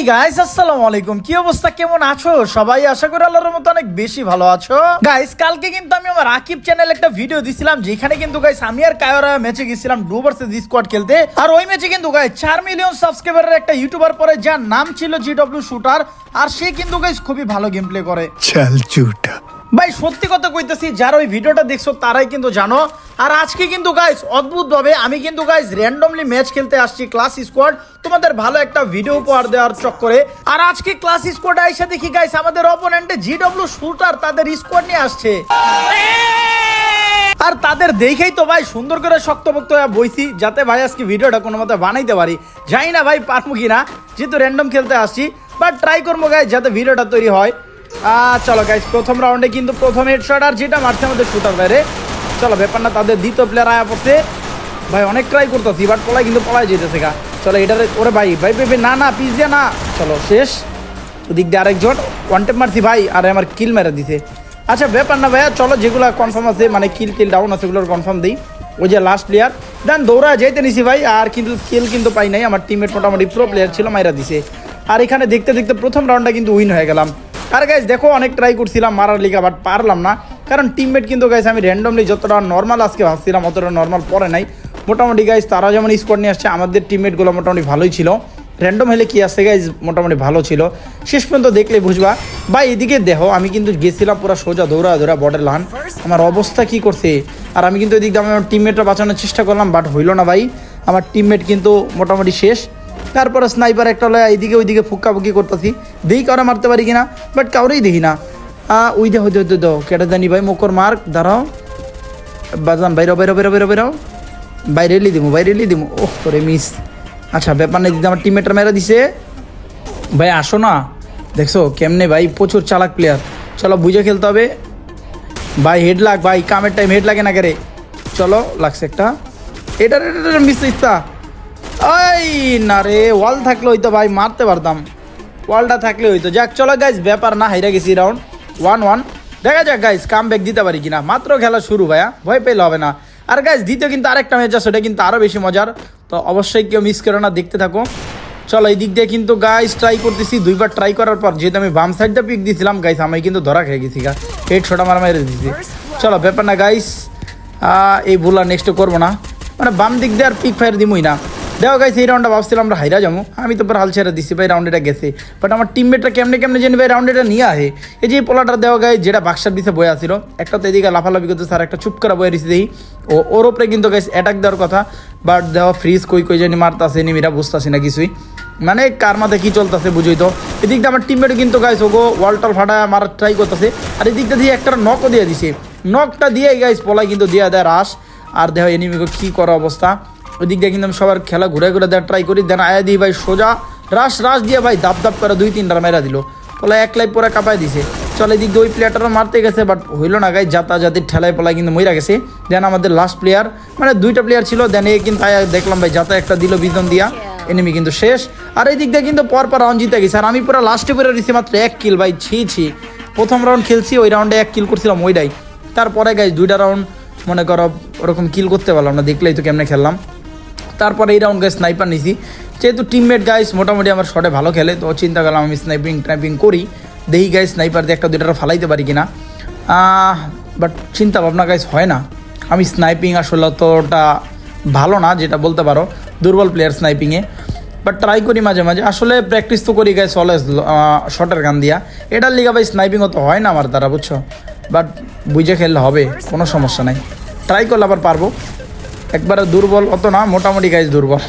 Hey guys আসসালামু আলাইকুম। কি অবস্থা? কেমন আছো? সবাই আশা করি আল্লাহর মতো অনেক বেশি ভালো আছো। গাইস কালকে কিন্তু আমি আমার আকিব চ্যানেল একটা ভিডিও দিছিলাম, যেখানে কিন্তু গাইস আমি আর কায়োরা ম্যাচে গেছিলাম ডু ভার্সেস স্কোয়াড খেলতে। আর ওই ম্যাচে কিন্তু গাইস 4 মিলিয়ন সাবস্ক্রাইবারের একটা ইউটিউবার পরে যার নাম ছিল জিডব্লিউ শুটার আর সে কিন্তু গাইস খুবই ভালো গেম প্লে করে। চাল চুটা ভাই, সত্যি কথা কইতেছি, যারা ওই ভিডিওটা দেখছ, তারাই কিন্তু জানো। আর আজকে কিন্তু গাইস অদ্ভুত ভাবে আমি কিন্তু গাইস র্যান্ডমলি ম্যাচ খেলতে আসছি ক্লাস স্কোয়াড তোমাদের ভালো একটা ভিডিও উপহার দেওয়ার চক্করে। আর আজকে ক্লাস স্কোয়াড আইসা দেখি গাইস আমাদের অপোনেন্টে জিডব্লিউ শুটার তাদের স্কোয়াড নিয়ে আসছে। আর তাদের দেখেই তো, ভাই, সুন্দর করে শক্তপোক্ত হয়ে বইছি, যাতে ভাই আজকে ভিডিওটা কোনো মতে বানাইতে পারি। জানি না, ভাই, পারব কি না যেহেতু র্যান্ডম খেলতে আসছি। বাট ট্রাই করব গাইজ যাতে ভিডিওটা তৈরি হয়। চলো গাইজ প্রথম রাউন্ডে কিন্তু প্রথম হেডশট আর যেটা মারছে আমাদের শুটার বাইরে চলো, ব্যাপার না, তাদের দ্বিতীয় প্লেয়ার আয়া পড়ছে। ভাই, অনেক ট্রাই করতেছি বাট কিন্তু যেতেছে গা। চলো ওরে ভাই ভাই ভাই না না না। চলো, শেষ। ওদিক দিয়ে ওয়ান টেপ মারছি, ভাই, আর আমার কিল মেরে দিছে। আচ্ছা ব্যাপার না ভাইয়া, চলো, যেগুলো কনফার্ম আছে মানে কিল কিল ডাউন আছে, ওগুলোর কনফার্ম দিই। ওই যে লাস্ট প্লেয়ার দেন দৌড়া যাইতে নিছি, ভাই, আর কিন্তু কিল কিন্তু পাই নাই। আমার টিমমেট মোটামুটি প্রো প্লেয়ার ছিল, মাইরা দিছে। আর এখানে দেখতে দেখতে প্রথম রাউন্ডটা কিন্তু উইন হয়ে গেলাম। আর গাইজ দেখো অনেক ট্রাই করছিলাম, মারার লিগা বাট পারলাম না। কারণ টিমমেট কিন্তু গাইজ আমি র্যান্ডমলি যতটা নর্মাল আজকে ভাবছিলাম, অতটা নর্মাল পরে নাই। মোটামুটি গাইজ তারা যেমন স্কোয়াড নিয়ে আসছে, আমাদের টিমমেটগুলো মোটামুটি ভালোই ছিল। র্যান্ডম হলে কি আসছে গাইজ মোটামুটি ভালো ছিল। শেষ পর্যন্ত দেখলে বুঝবা। ভাই, এদিকে দেখো, আমি কিন্তু গেছিলাম পুরো সোজা দৌড়া দৌড়া বর্ডার লান আমার অবস্থা কি করছে? আর আমি কিন্তু এদিক দিয়ে আমার টিমমেটরা বাঁচানোর চেষ্টা করলাম বাট হইল না ভাই। আমার টিমমেট কিন্তু মোটামুটি শেষ। তারপরে স্নাইপার একটা লয় এইদিকে ওইদিকে ফুক্কা ফুকি করতেছি। দেখি কারও মারতে পারি কিনা বাট কাউরেই দেখি না। ওই দেখো দেখো দেখো কেটে জানি ভাই মোকর মার্ক দাঁড়াও। বাজান, বাইরো বাইরো বাইরো বাইরো বাইরো। বাইরে এলি দিমু, বাইরে এলি দিমু। ওহ করে মিস আচ্ছা ব্যাপার নেই, দিদি, আমার টিমমেটরা মেরা দিছে। ভাই, আসো না। দেখছ, কেমনে ভাই, প্রচুর চালাক প্লেয়ার চলো, বুঝে খেলতে হবে। ভাই হেড লাগ ভাই, কামের টাইম হেড লাগে না কেরে চলো, লাগছে একটা। এটা মিস ইচ্ছা ওই না রে ওয়াল থাকলে হইতো ভাই মারতে পারতাম। ওয়ালটা থাকলে হইতো যাক, চলো গাইজ ব্যাপার না, হাইরা গেছি রাউন্ড ওয়ান ওয়ান দেখা যাক গাইজ কাম ব্যাক দিতে পারি কিনা। মাত্র খেলা শুরু ভাইয়া, ভয় পেলে হবে না। আর গাইজ দ্বিতীয় কিন্তু আরেকটা ম্যাচ আছে সেটা কিন্তু আরও বেশি মজার। তো অবশ্যই কেউ মিস করো না, দেখতে থাকো। চলো এই দিক দিয়ে কিন্তু গাইজ ট্রাই করতেছি। দুইবার ট্রাই করার পর, যেহেতু আমি বাম সাইডটা পিক দিয়েছিলাম গাইজ আমি কিন্তু ধরা খেয়ে গেছি, গা। হেড ছোটা মারা মেরে দিয়েছি চলো, ব্যাপার না গাইস এই ভুল আর নেক্সট করব না। মানে বাম দিক দিয়ে আর পিক ফায়ার দিমই না। দেখো গাইস এই রাউন্ডটা ভাবছিলাম আমরা হাইরা যাব। আমি তো হাল ছেড়ে দিছি ভাই রাউন্ড এটা গেছে। বাট আমার টিমমেটটা কেমনে কেমনে জানি ভাই রাউন্ড এটা নিয়ে আহে। এই যে পোলাটা দেওয়া গায়ে যেটা বাক্সার পিছে বয়ে আসছিল একটা তো এদিকে লাফালাফি করতে স্যার একটা চুপ করে বয়ে দিছি দেখি। ও, ওর ওপরে কিন্তু গাইস অ্যাটাক দেওয়ার কথা। বাট দেওয়া ফ্রিজ কই কই জানি মারতাছে নিমিরা বুঝতাছি না কিছুই। মানে কার মাথায় কি চলতেছে বুঝই তো। এদিকটা আমার টিমমেট কিন্তু গাইস ওগো ওয়াল টল ফাটায় মারার ট্রাই করতেছে। আর এদিকটা দিয়ে একটা নকও দিয়ে দিছে। নকটা দিয়ে গাইস পলাই কিন্তু দিয়ে দেয় রাস আর দেহ এনিমিকে কি করা অবস্থা। ওই দিয়ে কিন্তু আমি সবার খেলা ঘুরে ঘুরে দেওয়ার ট্রাই করি। দেন আয়া দিই ভাই সোজা। রাস রাস দিয়ে ভাই দাপ দাপ করে দুই তিনটা মেরা দিল। পলাই এক লাইফ পরে কাপায় দিছে। চলে এদিক দিয়ে ওই প্লেয়ারটারও মারতে গেছে বাট হইল না গাই যাতা জাতির ঠেলায় পলায় কিন্তু মইরা গেছে। দেন আমাদের লাস্ট প্লেয়ার মানে দুইটা প্লেয়ার ছিল দেন এ কিন্তু আয়া দেখলাম ভাই যাতা একটা দিল বিজন দিয়া। এনিমি কিন্তু শেষ। আর এই দিক দিয়ে কিন্তু পর পর রাউন্ড জিতে গেছে। আর আমি পুরো লাস্টে পরে দিছি মাত্র এক কিল ভাই, ছি ছি। প্রথম রাউন্ড খেলছি, ওই রাউন্ডে এক কিল করছিলাম ওইটাই তারপরে গাই দুইটা রাউন্ড মনে করো, ওরকম কিল করতে পারলাম না, দেখলেই তো কেমনে খেললাম। তারপরে এই রাউন্ড গাইজ স্নাইপার নিছি। যেহেতু টিমমেট গাইস মোটামুটি আমার শটে ভালো খেলে, তো চিন্তা করলাম আমি স্নাইপিং ট্রাইপিং করি। দেখি গাইজ স্নাইপার দিয়ে একটা দুইটা ফালাইতে পারি কিনা। বাট চিন্তা ভাবনা গাইজ হয় না। আমি স্নাইপিং আসলে অতটা ভালো না, যেটা বলতে পারো। দুর্বল প্লেয়ার স্নাইপিংয়ে বাট ট্রাই করি মাঝে মাঝে। আসলে প্র্যাকটিস তো করি গাইস অলওয়েজ শটের গান দিয়া। এটার লিগা ভাই স্নাইপিং অত হয় না আমার দ্বারা, বুঝছ? বাট বুঝে খেললে হবে, কোনো সমস্যা নাই। ট্রাই করলে আবার পারব। একবারে দুর্বল, অত না, মোটামুটি গাইজ দুর্বল।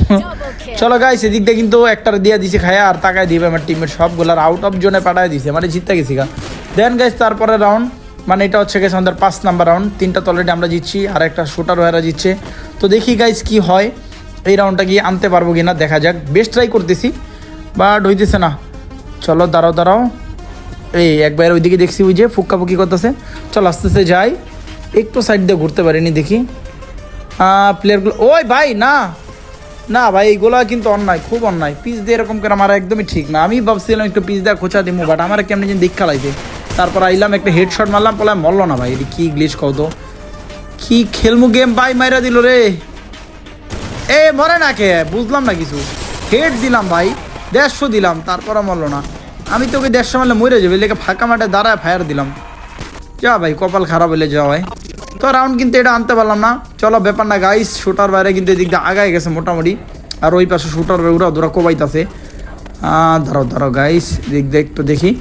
চলো গাইস এদিক কিন্তু একটা দিয়ে দিছে খায়া, আর তাকায় দিবে আমার টিমের সবগুলার আউট অফ জোনে পাঠায় দিছে মানে জিততে গেছি গা। দেন গাইস তারপরে রাউন্ড মানে এটা হচ্ছে গেছে আমাদের পাঁচ নাম্বার রাউন্ড তিনটা তো অলরেডি আমরা জিতছি, আর একটা শুটার ওয়ারা জিতছে। তো দেখি গাইস কি হয়, এই রাউন্ডটা গিয়ে আনতে পারব কি না দেখা যাক। বেস্ট ট্রাই করতেছি বাট হইতেছে না। চলো, দাঁড়াও দাঁড়াও। এই, একবার ওইদিকে দেখছি, ওই যে ফুক্কা ফুকি করতেছে। চল, আস্তে আস্তে যাই। একটু সাইড দিয়ে ঘুরতে পারিনি, দেখি। প্লেয়ারগুলো ওই ভাই, না। না ভাই, এইগুলো কিন্তু অন্যায়, খুব অন্যায়। পিস দিয়ে এরকম করে আমার একদমই ঠিক না। আমি ভাবছিলাম একটু পিস দিয়ে খোঁচা দিমু বাট আমার কেমনি যেন দিক খালাইছে। তারপর আইলাম, একটা হেডশট মারলাম পরে মরলো না ভাই। এটি কি গ্লিচ কও তো? কি খেলমু গেম ভাই, মাইরা দিল রে। এ, মরে না কে? বুঝলাম না কিছু। হেড দিলাম ভাই, দেড়শো দিলাম তারপরে মরলো না। আমি তোকে দেড়শো মারলে মরে যাবে, লেগে ফাঁকা মাঠে দাঁড়ায় ফায়ার দিলাম। যা ভাই, কপাল খারাপ হলে যা ভাই তো রাউন্ড কিন্তু এটা আনতে পারলাম না। চলো, ব্যাপার না গাইস শুটার বাইরে কিন্তু এদিক দিয়ে আগায় গেছে মোটামুটি। আর ওই পাশে শুটার ওরা ধরা কোবাইতাছে। ধরো ধরো গাইস দিক দিয়ে একটু দেখি।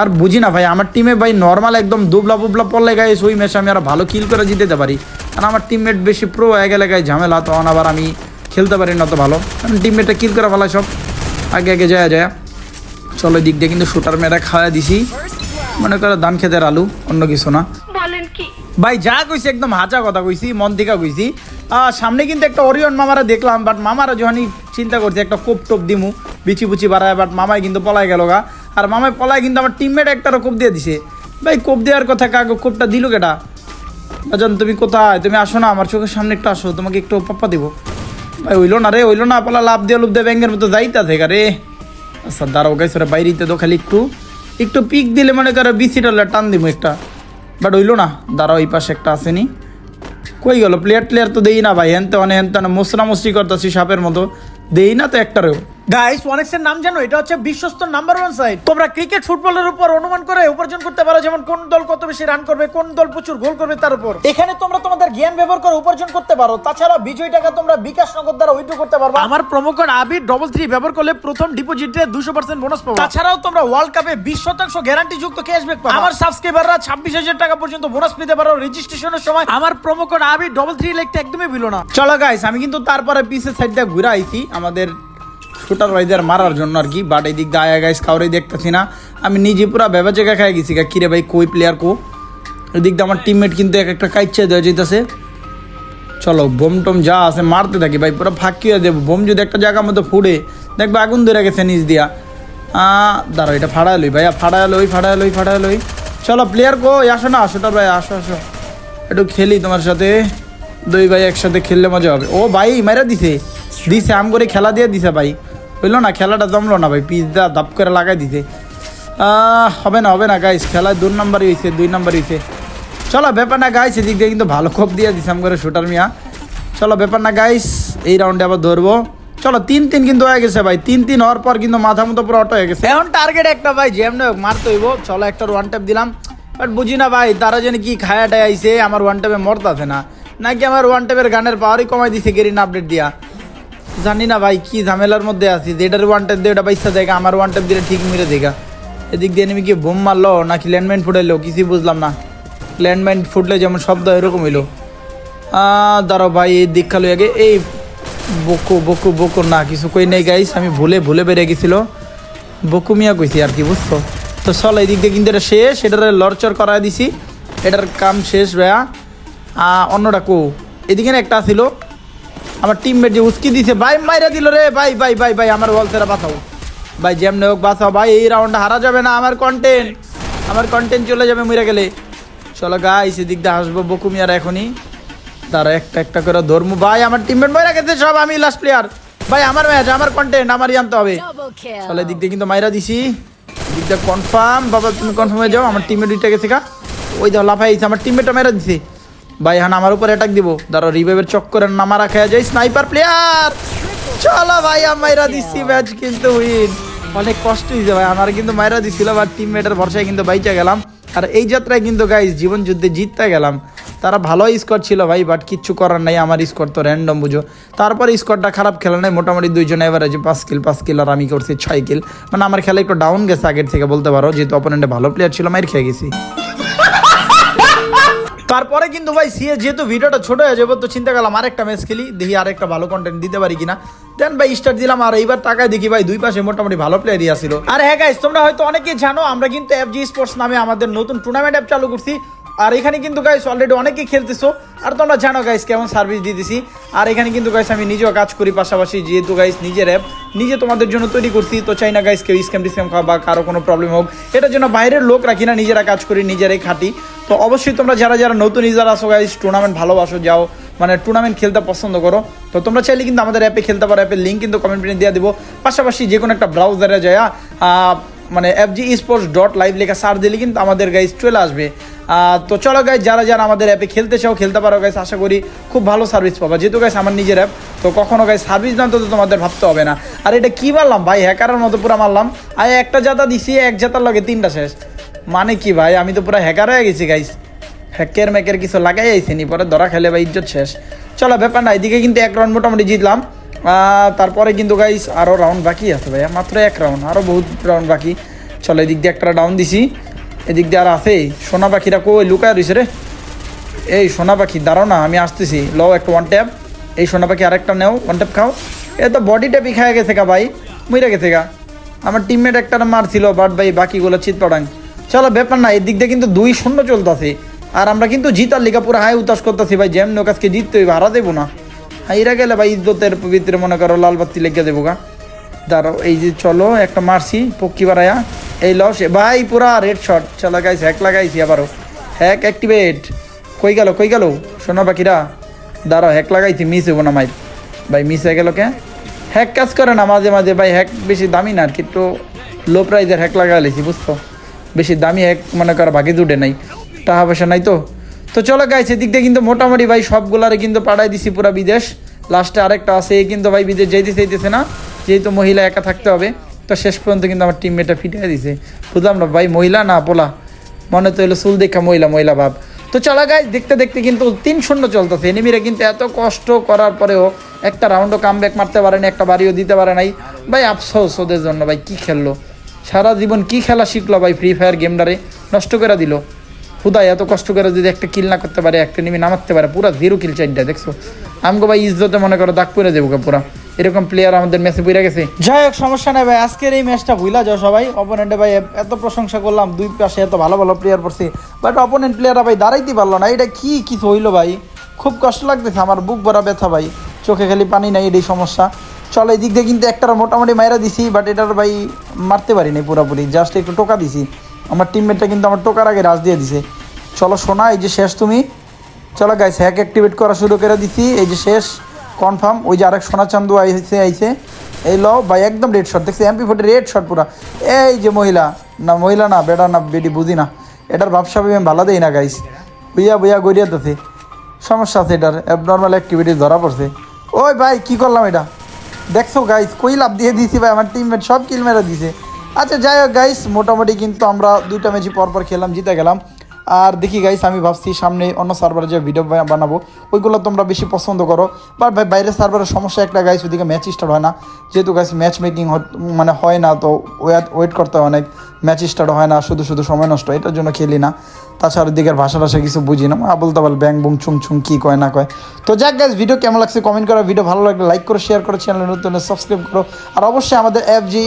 আর বুঝি না ভাই, আমার টিমে ভাই নর্মাল একদম দুবলা বুবলা পড়লে গাইস ওই ম্যাচে আমি আর ভালো কিল করে জিতে পারি। আর আমার টিমমেট বেশি প্রো হয়ে গেলে গাই ঝামেলা, তখন আবার আমি খেলতে পারি না তো ভালো। কারণ টিমমেটটা কিল করে ভালো সব। আগে আগে যায় যায়। চলো দিক দিয়ে কিন্তু শুটার মেয়েরা খাওয়া দিছি। মনে করো, ধান খেতের আলু, অন্য কিছু না। ভাই, যা কইছি, একদম হাজা কথা কইছি, মন থেকে কইছি। সামনে কিন্তু একটা অরিয়ন মামারা দেখলাম বাট মামারা যখনই চিন্তা করছে, একটা কোপ টোপ দিমু, বিচি বুচি বাড়ায় বাট মামাই কিন্তু পলাই গেল গা। আর মামাই পলাই কিন্তু আমার টিমমেট একটারও কোপ দিয়ে দিছে। ভাই, কোপ দেওয়ার কথা কাকে, কোপটা দিল কেটা? বাজান তুমি কোথায়? তুমি আসো না, আমার চোখের সামনে একটু আসো, তোমাকে একটু পাপ্পা দিব। ভাই হইল না রে হইল না, পালা লাভ দিয়ে লুপ দিয়ে ব্যাঙ্গের মতো যাইতা থেকে রে। আচ্ছা দাঁড়াও গাইছে রে বাইরেতে তো খালি একটু একটু পিক দিলে মনে করো বিসিটা টান দিব একটা। বাট হইল না, দাঁড়াও ওই পাশে একটা আসেনি কই গেল? প্লেয়ার প্লেয়ার তো দেই না ভাই হেনতে অনেক হেনতে মশরা মশরি করতেছি সাপের মতো। দেই না তো একটারেও। গাইস ওয়ানেক্সের নাম জানো? এটা হচ্ছে বিশ্বস্ত নাম্বার ওয়ান সাইট তোমরা ক্রিকেট ফুটবলের উপর অনুমান করে উপার্জন করতে পারো যেমন কোন দল কত বেশি রান করবে কোন দল প্রচুর গোল করবে তার উপর। এখানে তোমরা তোমাদের জ্ঞান ব্যবহার করে উপার্জন করতে পারো। তাছাড়া বিজয় টাকা তোমরা বিকাশ নগর দ্বারা উইথড্র করতে পারবে। আমার promo code Abir double three ব্যবহার করলে প্রথম ডিপোজিটে দুশো পার্সেন্ট বোনাস পাবে। তাছাড়াও তোমরা ওয়ার্ল্ড কাপে বিশ শতাংশ গ্যারান্টি যুক্ত ক্যাশব্যাক পাবে। আমার সাবস্ক্রাইবাররা ছাব্বিশ হাজার টাকা পর্যন্ত বোনাস পেতে পারো রেজিস্ট্রেশনের সময়। আমার promo code Abir double three লিখতে একদমই ভুলো না। চলো গাইস আমি কিন্তু তারপরে পিসের সাইডটা ঘুরে আইছি আমাদের শুটার ভাইদের মারার জন্য আর কি বাট এই দিক দিয়ে গাইস কাউরেই দেখতেছি না। আমি নিজে পুরো ভেবা জায়গা খাই গেছি গা, কিরে ভাই, কই প্লেয়ার কো? এদিক দিয়ে আমার টিমমেট কিন্তু এক একটা কাইচ্ছে দেওয়া যেতেছে চলো, বোম টম যা আছে মারতে থাকি ভাই, পুরো ফাঁকি হয়ে দেবো বোম যদি একটা জায়গার মধ্যে ফুড়ে দেখবে আগুন ধরে গেছে নিচ দিয়া। দাঁড়াও, এটা ফাড়ায় লই ভাইয়া, ফাড়ায় লই ফাড়ায় লই ফাড়ায় লই। চলো প্লেয়ার কো আসো না, আসো ভাই, আসো আসো। একটু খেলি তোমার সাথে। দুই ভাই একসাথে খেললে মজা হবে। ও ভাই মারা দিছে। দিছে, আম করে খেলা দিয়ে দিছে ভাই। বুঝলো না, খেলাটা জমলো না ভাই, পিজা দাপ করে লাগাই দিছে। হবে না হবে না গাইস খেলায় দু নাম্বারই হয়েছে দুই নাম্বার হয়েছে চলো, ব্যাপার না গাইস এদিক দিয়ে কিন্তু ভালো খোপ দিয়ে দিছে করে শুটার মিয়া। চলো, ব্যাপার না গাইস এই রাউন্ডে আবার ধরবো। চলো, তিন তিন কিন্তু হয়ে গেছে ভাই, তিন তিন হওয়ার পর কিন্তু মাথা মতো পুরো অটো হয়ে গেছে। এখন টার্গেট একটা ভাই যেমন হোক, মারতে হইব। চলো, একটা ওয়ান ট্যাপ দিলাম। বাট বুঝি না ভাই, তারা যেন কি খায়াটাই আইছে, আমার ওয়ান ট্যাপে মরতাছে না। নাকি আমার ওয়ান ট্যাপের গানের পাওয়ারই কমাই দিছে গেরিন আপডেট দিয়া। জানি না ভাই, কি ঝামেলার মধ্যে আছি? যেটার ওয়ান ট্যাপ দিয়ে ওটা পয়সা দেখা, আমার ওয়ান ট্যাপ দিলে ঠিক মিলে দেখা। এদিক দিয়ে এনিমি কি বোম মারলো, নাকি ল্যান্ডমাইন ফুটাইলো, কিছুই বুঝলাম না। ল্যান্ডমাইন ফুটলে যেমন শব্দ এরকম হইল। দাঁড়াও ভাই, এই দিক খালো আগে, এই বকু বকু বকু, না, কিছু কই নেই গাইস আমি ভুলে ভুলে বেড়ে গেছিল। বকু মিয়া কইছি আর কি, বুঝছ? তো চল, এই দিক দিয়ে কিন্তু এটা শেষ, এটার লরচর করাই দিছি। এটার কাম শেষ ভাইয়া। অন্যটা কো। এদিকে একটা ছিল আমার টিমমেট যে উস্কি দিছে ভাই মাইরা দিল রে ভাই ভাই ভাই ভাই আমার বল সেরা বাঁচাও। ভাই যেমনি হোক বাঁচাও ভাই এই রাউন্ডটা হারা যাবে না আমার কন্টেন্ট আমার কন্টেন্ট চলে যাবে মরে গেলে। চলো গাইস এদিক দিয়ে হাসবো বকুমিয়ার এখনই। তারা একটা একটা করে ধর্ম। ভাই আমার টিমমেট মরে গেছে সব আমি লাস্ট প্লেয়ার ভাই আমার ম্যাচ আমার কন্টেন্ট আমারই আনতে হবে. চলে দিক দিয়ে কিন্তু মাইরা দিছি। দিক দিয়ে কনফার্ম বাবা তুমি কনফার্ম হয়ে যাও আমার টিমমেট দুইটা গেছে কা ওই দাও লাফাই আইছে আমার টিমমেটটা মেরা দিছে। ভাই হ্যাঁ আমার উপর অ্যাটাক দিব। ধরো রিভাইভের চক্করের নামা রাখা যায় স্নাইপার প্লেয়ার চলো ভাই, আমি মাইরা দিচ্ছি ম্যাচ কিন্তু উইন অনেক কষ্ট হয়েছে ভাই, আমার কিন্তু মাইরা দিছিল বা টিমমেটের ভরসায় কিন্তু বাইচা গেলাম। আর এই যাত্রায় কিন্তু গাইস জীবন যুদ্ধে জিততে গেলাম। তারা ভালো স্কোর ছিল ভাই বাট কিচ্ছু করার নাই, আমার স্কোর তো র্যান্ডম বুঝো। তারপরে স্কোরটা খারাপ খেলা নাই, মোটামুটি দুইজন এভারেজে পাঁচ কিল পাঁচ কিল আর আমি করছি ছয় কিল মানে আমার খেলা একটু ডাউন গেছে আগের থেকে, বলতে পারো, যেহেতু অপোনেন্টে ভালো প্লেয়ার ছিল, মাইর খেয়ে গেছি। তারপরে কিন্তু ভাই সিএস যেহেতু ভিডিওটা ছোট হয়ে যাবে, তো চিন্তা করলাম আরেকটা ম্যাচ খেলি, দেখি আরেকটা ভালো কন্টেন্ট দিতে পারি কিনা। দেন ভাই স্টার্ট দিলাম, আর এইবার টাকায় দেখি ভাই, দুই পাশে মোটামুটি ভালো প্লেয়ারই আসছিল আর হ্যাঁ গাইস তোমরা হয়তো অনেকেই জানো, আমরা কিন্তু এফজি স্পোর্টস নামে আমাদের নতুন টুর্নামেন্ট অ্যাপ চালু করছি। আর এখানে কিন্তু গাইস অলরেডি অনেকেই খেলতেছো, আর তোমরা জানো গাইস কেমন সার্ভিস দিতেছি। আর এখানে কিন্তু গাইস আমি নিজেও কাজ করি পাশাপাশি, যেহেতু গাইস নিজের অ্যাপ নিজে তোমাদের জন্য তৈরি করছি, তো চাই না গাইস কেউ স্ক্যাম টিস্ক্যাম খাওয়া বা কারও কোনো প্রবলেম হোক। এটার জন্য বাইরের লোক রাখি না নিজেরা কাজ করি, নিজেরাই খাটি। তো অবশ্যই তোমরা যারা যারা নতুন ইউজার আসো গাইস টুর্নামেন্ট ভালোবাসো, যাও। মানে টুর্নামেন্ট খেলতে পছন্দ করো। তো তোমরা চাইলে কিন্তু আমাদের অ্যাপে খেলতে পারো অ্যাপের লিঙ্ক কিন্তু কমেন্ট পিনে দিয়ে দেবো। পাশাপাশি যে কোনো একটা ব্রাউজারে যায় মানে F G sports dot live লেখা সার দিলে কিন্তু আমাদের গাইজ চলে আসবে। তো চলো গাইজ যারা যারা আমাদের অ্যাপে খেলতে চাও, খেলতে পারো গাইজ আশা করি খুব ভালো সার্ভিস পাবা। যেহেতু গাইজ আমার নিজের অ্যাপ তো কখনো গাইজ সার্ভিস না, তো তোমাদের ভাবতে হবে না। আর এটা কি মারলাম ভাই? হ্যাকারের মতো পুরো মারলাম। আর একটা জাতা দিছি, এক জাতার লগে তিনটা শেষ। মানে কি ভাই? আমি তো পুরো হ্যাকার হয়ে গেছি গাইস হ্যাকের ম্যাকের কিছু লাগাই আইছে নি পরে ধরা খেলে বা ইজ্জত শেষ। চলো, ব্যাপার না, এদিকে কিন্তু এক রাউন্ড মোটামুটি জিতলাম। তারপরে কিন্তু গাইস আরও রাউন্ড বাকি আছে ভাইয়া, মাত্র এক রাউন্ড আরও বহুত রাউন্ড বাকি। চলো, এদিক দিয়ে একটা ডাউন দিছি। এদিক দিয়ে আর আছে, সোনা পাখিরা কই লুকায় রয়েছে রে? এই সোনা পাখি, দাঁড়াও না, আমি আসতেছি। লও একটা ওয়ান ট্যাপ এই সোনা পাখি আরেকটা নেও ওয়ান ট্যাপ খাও। এ তো বডি ট্যাপই খায় গেছে গা ভাই, মইরা গেছে গা। আমার টিমমেট একটা মারছিল বাট ভাই বাকিগুলো চিত পড়াং চলো, ব্যাপার না, এদিক দিয়ে কিন্তু দুই শূন্য চলতেছে। আর আমরা কিন্তু জিতার লিগা পুরো হাই উতাস করতেছি ভাই, যেমন কাজকে জিততে হইবে, হারা দেবো না। হাইরা গেলে ভাই ইজ্জতের ভিতরে মনে করো লাল বাতি লেগে দেবো গা। দাঁড়াও, এই যে চলো, একটা মারছি, পক্ষী বাড়াইয়া এই লস ভাই পুরা রেড শট চলো গাইছি হ্যাক লাগাইছি আবারও। হ্যাক অ্যাক্টিভেট কই গেল কই গেল? সোনা পাখিরা দাঁড়াও হ্যাক লাগাইছি মিস হব না মাই ভাই মিস হয়ে গেল কে? হ্যাক কাজ করে না, মাঝে মাঝে ভাই হ্যাক বেশি দামি না, আর কি, একটু লো প্রাইজের হ্যাক লাগাইছি বুঝছ? বেশি দামি এক মনে করো ভাগে জুটে নাই, টাকা পয়সা নাই তো। তো চলো গাইছে দিক দিয়ে কিন্তু মোটামুটি ভাই সবগুলারে কিন্তু পাঠাই দিছি পুরা বিদেশ। লাস্টে আরেকটা আছে, এ কিন্তু ভাই বিদেশ যাইতে চাইতেছে না, যেহেতু মহিলা একা থাকতে হবে। তো শেষ পর্যন্ত কিন্তু আমার টিমমেটটা ফিটিয়ে দিছে। বুঝলাম না ভাই, মহিলা না পোলা? মনে তো হলো চুল দেখা মহিলা মহিলা ভাব তো চলো গাইজ দেখতে দেখতে কিন্তু তিন শূন্য চলতেছে। এনিমিরা কিন্তু এত কষ্ট করার পরেও একটা রাউন্ডও কাম ব্যাক মারতে পারেনি, একটা বাড়িও দিতে পারে নাই। ভাই, আফসোস ওদের জন্য ভাই, কি খেললো? সারা জীবন কি খেলা শিখলো ভাই ফ্রি ফায়ার গেমটারে নষ্ট করে দিল। খুদাই এত কষ্ট করে যদি একটা কিল না করতে পারে, একটা নিমি নামাতে পারে, পুরা জিরো কিল চাইটা দেখছ? আমগো ভাই ইজ্জতে মনে করো দাগ করে দেবো পুরা। এরকম প্লেয়ার আমাদের ম্যাচে পড়ে গেছে। যাই হোক, সমস্যা নেই ভাই, আজকের এই ম্যাচটা ভুলা যাও সবাই। অপোনেন্টে ভাই এত প্রশংসা করলাম, দুই পাশে এত ভালো ভালো প্লেয়ার পড়ছে। বাট অপোনেন্ট প্লেয়াররা ভাই দাঁড়াইতে পারল না, এটা কি কিছু হইল ভাই? খুব কষ্ট লাগতেছে, আমার বুক ভরা ব্যথা ভাই। চোখে খালি পানি নাই, এটাই সমস্যা। চলো এই দিক দিয়ে কিন্তু একটার মোটামুটি মাইরা দিছি বাট এটার ভাই মারতে পারিনি পুরোপুরি। জাস্ট একটু টোকা দিছি। আমার টিমমেটটা কিন্তু আমার টোকার আগে রাজ দিয়ে দিছে। চলো শোনা এই যে শেষ তুমি। চলো গাইস হ্যাক অ্যাক্টিভেট করা শুরু করে দিছি। এই যে শেষ কনফার্ম ওই যে আরেক সোনা চান্দু আইছে আইছে। এই ল, ভাই, একদম রেড শট দেখছি এমপি ফোর্টি রেড শট পুরা। এই যে মহিলা। না মহিলা না, বেটা না, বেটি, বুঝি না। এটার ব্যবসা আমি ভালো দেই না গাইস বুইয়া বুইয়া, গড়িয়া দিতে সমস্যা আছে এটার। অ্যাবনর্মাল অ্যাক্টিভিটি ধরা পড়ছে। ওই ভাই, কি করলাম এটা? দেখছ গাইস কই লাভ দিয়ে দিয়েছি ভাই? আমার টিমমেট সব কিল মেরে দিছে। আচ্ছা যাই হোক গাইস মোটামুটি কিন্তু আমরা দুইটা ম্যাচই পরপর খেলাম জিতে গেলাম। আর দেখি গাইস আমি ভাবছি সামনে অন্য সার্ভারে যে ভিডিও বানাবো, ওইগুলো তোমরা বেশি পছন্দ করো। বাট ভাই, বাইরের সার্ভারের সমস্যা একটা গাইস ওদিকে ম্যাচ স্টার্ট হয় না। যেহেতু গাইস ম্যাচ মেকিং মানে হয় না, তো ওয়েট করতে হয় অনেক। ম্যাচ স্টার্ট হয় না, শুধু শুধু সময় নষ্ট, এটার জন্য খেলি না। তাছাড়া দিকের ভাষা টাষা কিছু বুঝি না। আবল তাবল ব্যাং বুং চুং চুং কী কয় না কয়। তো যাক গাইজ ভিডিও কেমন লাগছে কমেন্ট করো ভিডিও ভালো লাগলে লাইক করো শেয়ার করো চ্যানেল নতুন সাবস্ক্রাইব করো। আর অবশ্যই আমাদের app G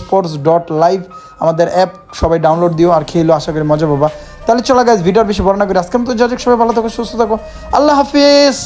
sports dot live আমাদের অ্যাপ সবাই ডাউনলোড দিও আর খেলো, আশা করি মজা পাবা। তাহলে চলো গাইজ ভিডিওর বেশি বর্ণনা করি আজকে তো যাই সবাই ভালো থাকো, সুস্থ থাকো। আল্লাহ হাফিজ!